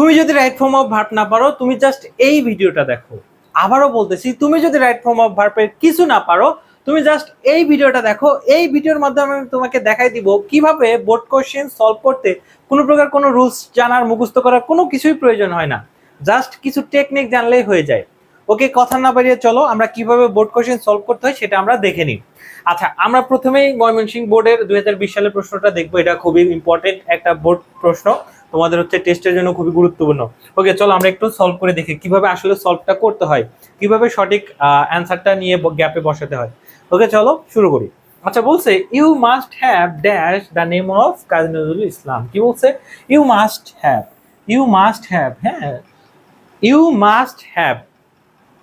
তুমি যদি right form of verb না পারো, তুমি জাস্ট এই ভিডিওটা দেখো। আবারও বলতেছি, তুমি যদি রাইট ফর্ম অফ ভার্বের কিছু না পারো, তুমি জাস্ট এই ভিডিওটা দেখো। এই ভিডিওর মাধ্যমে আমি তোমাকে দেখাই দিব কীভাবে বোর্ড কোশ্চেন সলভ করতে কোনো প্রকার কোনো রুলস জানার, মুখস্থ করার কোনো কিছুই প্রয়োজন হয় না। জাস্ট কিছু টেকনিক জানলেই হয়ে যায়। ওকে, কথা না বাড়িয়ে চলো, আমরা কীভাবে বোর্ড কোশ্চেন সলভ করতে হয় সেটা আমরা দেখে নিই। আচ্ছা আমরা প্রথমেই ময়মনসিংহ বোর্ডের দুই হাজার বিশ সালের প্রশ্নটা দেখব। এটা খুবই ইম্পর্টেন্ট একটা বোর্ড প্রশ্ন। তোমাদের হচ্ছে টেস্টের জন্য খুবই গুরুত্বপূর্ণ। ওকে চলো আমরা একটু সলভ করে দেখি কীভাবে আসলে সলভটা করতে হয়, কীভাবে সঠিক অ্যান্সারটা নিয়ে গ্যাপে বসাতে হয়। ওকে চলো শুরু করি। আচ্ছা বলছে you must have dash the name of Kazi Nazrul Islam কি বলছে? You must have you must have হ্যাঁ ইউ মাস্ট হ্যাভ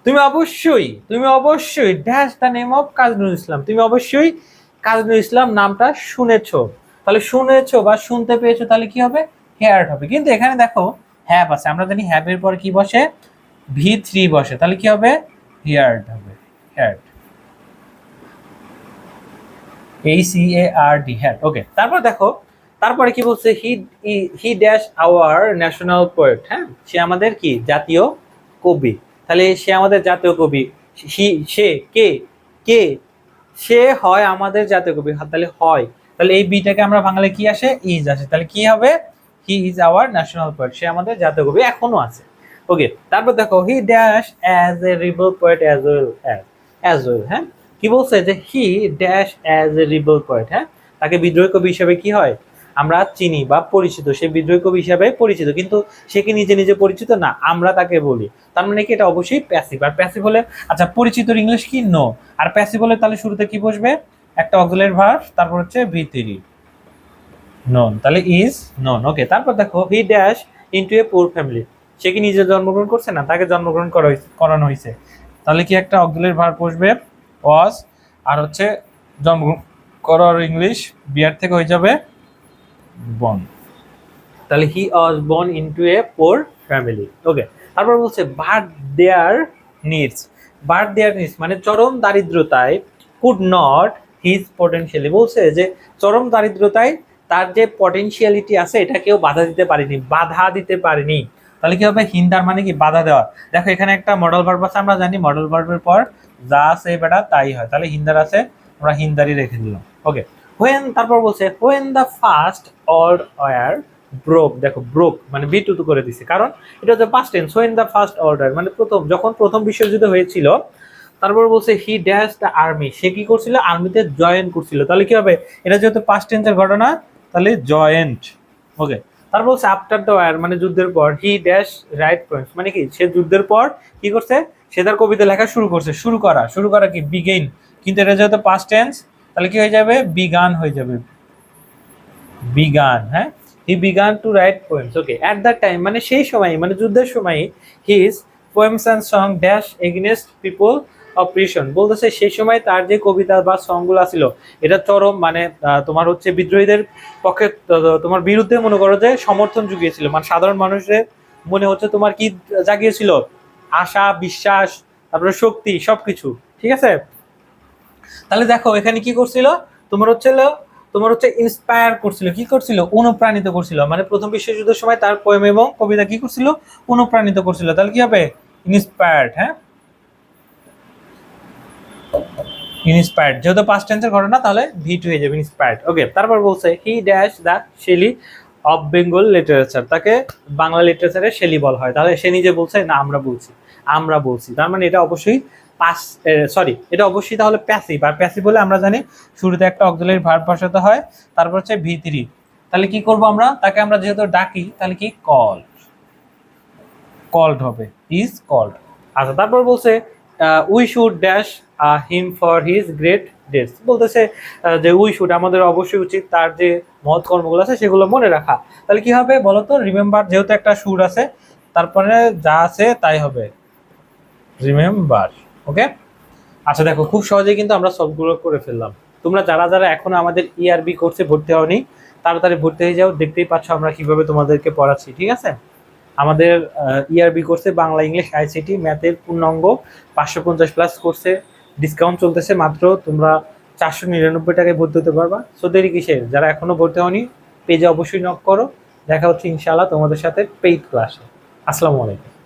তুমি অবশ্যই তুমি অবশ্যই dash the name of Nazrul Islam তুমি অবশ্যই কাজী নজরুল ইসলাম নামটা শুনেছো। তাহলে শুনেছো বা শুনতে পেয়েছ তাহলে কি হবে? হেয়ার্ড হবে। কিন্তু এখানে দেখো হ্যাভ আছে। আমরা জানি হ্যাভ এর পর কি বসে? ভি থ্রি বসে। তাহলে কি হবে? হেয়ার্ড হবে। হেয়ার্ড এই C A R D had okay তারপর দেখো, তারপরে কি বলছে? He he dash our national poet হ্যাঁ? সে আমাদের কি? জাতীয় কবি। তাহলে সে আমাদের জাতীয় কবি। হি- সে, কে কে? সে হয় আমাদের জাতীয় কবি। তাহলে হয়। তাহলে এই বিটাকে আমরা বাংলায় কি আসে? ইজ আসে। তাহলে কি হবে? He is our national poet সে আমাদের জাতীয় কবি এখনও আছে। ওকে তারপর দেখো he dash as a rebel poet as well as as well হ্যাঁ? কি বলছে যে he dash as a rebel poet হ্যাঁ? তাকে বিদ্রোহী কবি হিসেবে কি হয়? আমরা চিনি বা পরিচিত, সে বিদ্রোহী কবি হিসাবে পরিচিত, কিন্তু সে কি নিজে নিজে পরিচিত? না, আমরা তাকে বলি। তার মানে কি, এটা অবশ্যই প্যাসিভ আর প্যাসিভ হলে আচ্ছা পরিচিত ইংলিশ কি? নো আর প্যাসিভ হলে তাহলে শুরুতে কি বসবে? একটা অক্সিলারি ভার্ব তারপর হচ্ছে ভিতরি নন তাহলে ইজ নন ওকে তারপর দেখো হি ড্যাশ ইনটু এ পুর ফ্যামিলি সে কি নিজে জন্মগ্রহণ করছে না? তাকে জন্মগ্রহণ করা হয়েছে করানো হয়েছে তাহলে কি একটা অক্সিলারি ভার বসবে ওয়াজ আর হচ্ছে জন্মগ্রহণ করার ইংলিশ বিয়ার থেকে হয়ে যাবে বন তাহলে he was born into a poor family okay তারপর বলছে but their needs but their needs মানে চরম দারিদ্রতায় কুড নট হিজ পটেনশিয়ালি বলছে যে, চরম দারিদ্রতায় তার যে পটেনশিয়ালিটি আছে এটা কেউ বাধা দিতে পারেনি, বাধা দিতে পারেনি। তাহলে কি হবে? হিন্দার মানে কি? বাধা দেওয়া। দেখো, এখানে একটা মডেল ভার্ব আছে, আমরা জানি মডেল ভার্বের পর যা আছে বেটা তাই হয়। তাহলে হিন্দার আছে, আমরা হিন্দারই রেখে দিলাম। ওকে হোয়েন তারপর বলছে when the first world war broke দেখো ব্রোক মানে বিটুতু করে দিছে। কারণ এটা হচ্ছে past tense when the first world war মানে প্রথম, যখন প্রথম বিশ্বযুদ্ধ হয়েছিল, তারপর বলছে হি ড্যাশ দ্য আর্মি সে কি করছিল? আর্মিতে জয়েন করছিল। তাহলে কি হবে? এটা যেহেতু পাস্ট টেন্সের ঘটনা তাহলে জয়েন্ট ওকে তারপর বলছে আফটার দ্য ওয়ার মানে যুদ্ধের পর হি ড্যাশ রাইট পয়েন্টস মানে কি? সে যুদ্ধের পর কি করছে? সে তার কবিতা লেখা শুরু করছে। শুরু করা শুরু করা কি? বিগেইন কিন্তু এটা যেহেতু পাস্ট টেন্স তাহলে কি হয়ে যাবে? বিগান হয়ে যাবে। বিগান হ্যাঁ? He began to write poems okay at that time মানে সেই সময় মানে যুদ্ধের সময় his poems and song dash against people oppression বলতেছে সেই সময় তার যে কবিতা বা সংগুলো ছিল, এটা চরম মানে তোমার হচ্ছে বিদ্রোহীদের পক্ষে তোমার বিরুদ্ধে মনে করো যে সমর্থন জুগিয়েছিল। মানে সাধারণ মানুষের মনে হচ্ছে তোমার কি জাগিয়েছিল? আশা, বিশ্বাস, তারপরে শক্তি, সবকিছু। ঠিক আছে? তাহলে দেখো, এখানে কি করছিল? তোমার হচ্ছে তোমার হচ্ছে ইন্সপায়ার করছিল। কি করছিল? অনুপ্রাণিত করছিল। মানে প্রথম বিশ্বযুদ্ধের সময় তার পোয়েম এবং কবিতা কি করছিল? অনুপ্রাণিত করছিল। তাহলে কি হবে? ইন্সপায়ার্ড হ্যাঁ? ইন্সপায়ার্ড। যেহেতু পাস্ট টেন্সের ঘটনা, তাহলে ভি টু হয়ে যাবে ইন্সপায়ার্ড ওকে তারপর বলছে he dash the Shelley of Bengal literature তাকে বাংলা লিটারেচারের শেলি বলা হয়। তাহলে সে নিজে বলছে, না, আমরা বলছি আমরা বলছি। তার মানে এটা অবশ্যই পাস সরি এটা অবশ্যই তাহলে প্যাসিভ আর প্যাসিভ বলে আমরা জানি, শুরুতে একটা অক্সিলারি ভার্ব বসাতে হয়, তারপর হচ্ছে ভি থ্রি তাহলে কি করব আমরা? তাকে আমরা যেহেতু ডাকি, তাহলে কি? কল কল্ড হবে। ইজ কল্ড আচ্ছা তারপর বলছে we should dash him for his great deeds বলতেছে যে, উই শুড আমাদের অবশ্যই উচিত তার যে মহৎ কর্মগুলো আছে সেগুলো মনে রাখা। তাহলে কি হবে বলো তো রিমেম্বার যেহেতু একটা সুর আছে, তারপরে যা আছে তাই হবে। রিমেম্বার ওকে আচ্ছা দেখো, খুব সহজেই কিন্তু আমরা সবগুলো করে ফেললাম। তোমরা যারা যারা এখনও আমাদের ইআরবি কোর্সে ভর্তি হওনি, তাড়াতাড়ি ভর্তি হয়ে যাও। দেখতেই পাচ্ছ আমরা কীভাবে তোমাদেরকে পড়াচ্ছি, ঠিক আছে? আমাদের ইআরবি কোর্সে বাংলা, ইংলিশ আইসিটি ম্যাথের পূর্ণাঙ্গ পাঁচশো পঞ্চাশ প্লাস কোর্সে ডিসকাউন্ট চলতেছে মাত্র তোমরা চারশো নিরানব্বই টাকায় ভর্তি হতে পারবা। সো দেরি কিসের? যারা এখনও ভর্তি হওনি পেজে অবশ্যই নক করো। দেখা হচ্ছে ইনশাআল্লাহ তোমাদের সাথে পেইড ক্লাসে আসসালামু আলাইকুম।